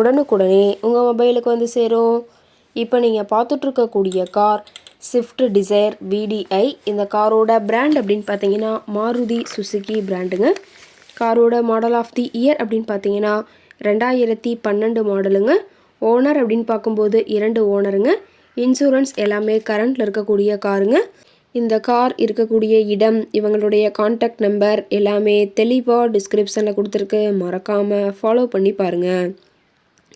உடனுக்குடனே உங்கள் மொபைலுக்கு வந்து சேரும். இப்போ நீங்கள் பார்த்துட்ருக்கக்கூடிய கார் ஸ்விஃப்ட் டிசைர் விடிஐ இந்த காரோட பிராண்ட் அப்படின்னு பார்த்தீங்கன்னா மாருதி சுசுகி பிராண்டுங்க காரோட மாடல் ஆஃப் தி இயர் அப்படின்னு பார்த்தீங்கன்னா ரெண்டாயிரத்தி பன்னெண்டு மாடலுங்க ஓனர் அப்படின்னு பார்க்கும்போது இரண்டு ஓனருங்க இன்சூரன்ஸ் எல்லாமே கரண்டில் இருக்கக்கூடிய காருங்க. இந்த கார் இருக்கக்கூடிய இடம் இவங்களுடைய காண்டாக்ட் நம்பர் எல்லாமே தெளிவாக டிஸ்கிரிப்ஷனில் கொடுத்துருக்கு. மறக்காமல் ஃபாலோ பண்ணி பாருங்கள்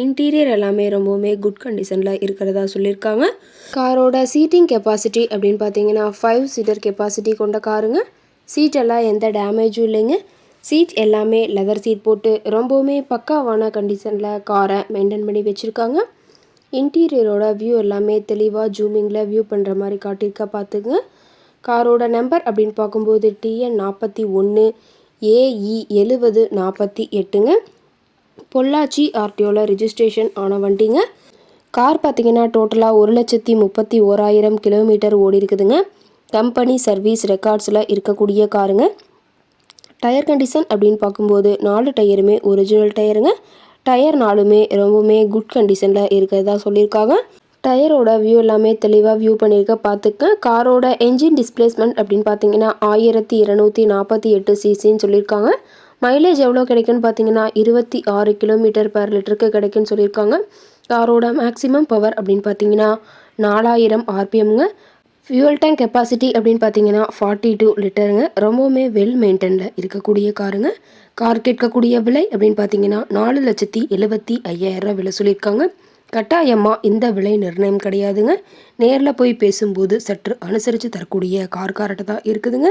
இன்டீரியர் எல்லாமே ரொம்பவுமே குட் கண்டிஷனில் இருக்கிறதா சொல்லியிருக்காங்க. காரோட சீட்டிங் கெப்பாசிட்டி அப்படின்னு பார்த்தீங்கன்னா ஃபைவ் சீட்டர் கெப்பாசிட்டி கொண்ட காருங்க. சீட் எல்லாம் எந்த டேமேஜும் இல்லைங்க. சீட் எல்லாமே லெதர் சீட் போட்டு ரொம்பவுமே பக்காவான கண்டிஷனில் காரை மெயின்டைன் பண்ணி வச்சுருக்காங்க. இன்டீரியரோட வியூ எல்லாமே தெளிவாக ஜூமிங்கில் வியூ பண்ணுற மாதிரி காட்டியிருக்கா பார்த்துங்க காரோட நம்பர் அப்படின்னு பார்க்கும்போது டிஎன் நாற்பத்தி ஒன்று ஏஇ எழுவது நாற்பத்தி எட்டுங்க. பொள்ளாச்சி ஆர்டிஓவில் ரிஜிஸ்ட்ரேஷன் ஆன வண்டிங்க. கார் பார்த்திங்கன்னா டோட்டலாக ஒரு லட்சத்தி முப்பத்தி ஓராயிரம் கிலோமீட்டர் ஓடி இருக்குதுங்க. கம்பெனி சர்வீஸ் ரெக்கார்ட்ஸில் இருக்கக்கூடிய காருங்க. டயர் கண்டிஷன் அப்படின்னு பார்க்கும்போது நாலு டயருமே ஒரிஜினல் டயருங்க. டயர் நாலுமே ரொம்பவுமே குட் கண்டிஷனில் இருக்கிறதா சொல்லியிருக்காங்க. டயரோட வியூ எல்லாமே தெளிவாக வியூ பண்ணியிருக்க பார்த்துக்க காரோட என்ஜின் டிஸ்பிளேஸ்மெண்ட் அப்படின்னு பார்த்தீங்கன்னா ஆயிரத்தி இரநூத்தி நாற்பத்தி எட்டு சிசின்னு சொல்லியிருக்காங்க. மைலேஜ் எவ்வளோ கிடைக்குன்னு பார்த்தீங்கன்னா இருபத்தி ஆறு கிலோமீட்டர் பர் லிட்டருக்கு கிடைக்குன்னு சொல்லியிருக்காங்க. காரோட மேக்ஸிமம் பவர் அப்படின்னு பார்த்தீங்கன்னா நாலாயிரம் ஆர்பிஎம்ங்க ஃபியூல் டேங்க் கெப்பாசிட்டி அப்படின்னு பார்த்தீங்கன்னா ஃபார்ட்டி டூ லிட்டருங்க ரொம்பவுமே வெல் மெயின்டெனில் இருக்கக்கூடிய காருங்க கார் கேட்கக்கூடிய விலை அப்படின்னு பார்த்தீங்கன்னா நாலு லட்சத்தி எழுபத்தி ஐயாயிரம் விலை சொல்லியிருக்காங்க. கட்டாயமாக இந்த விலை நிர்ணயம் கிடையாதுங்க. நேரில் போய் பேசும்போது சற்று அனுசரித்து தரக்கூடிய கார் கார்ட்டை தான் இருக்குதுங்க.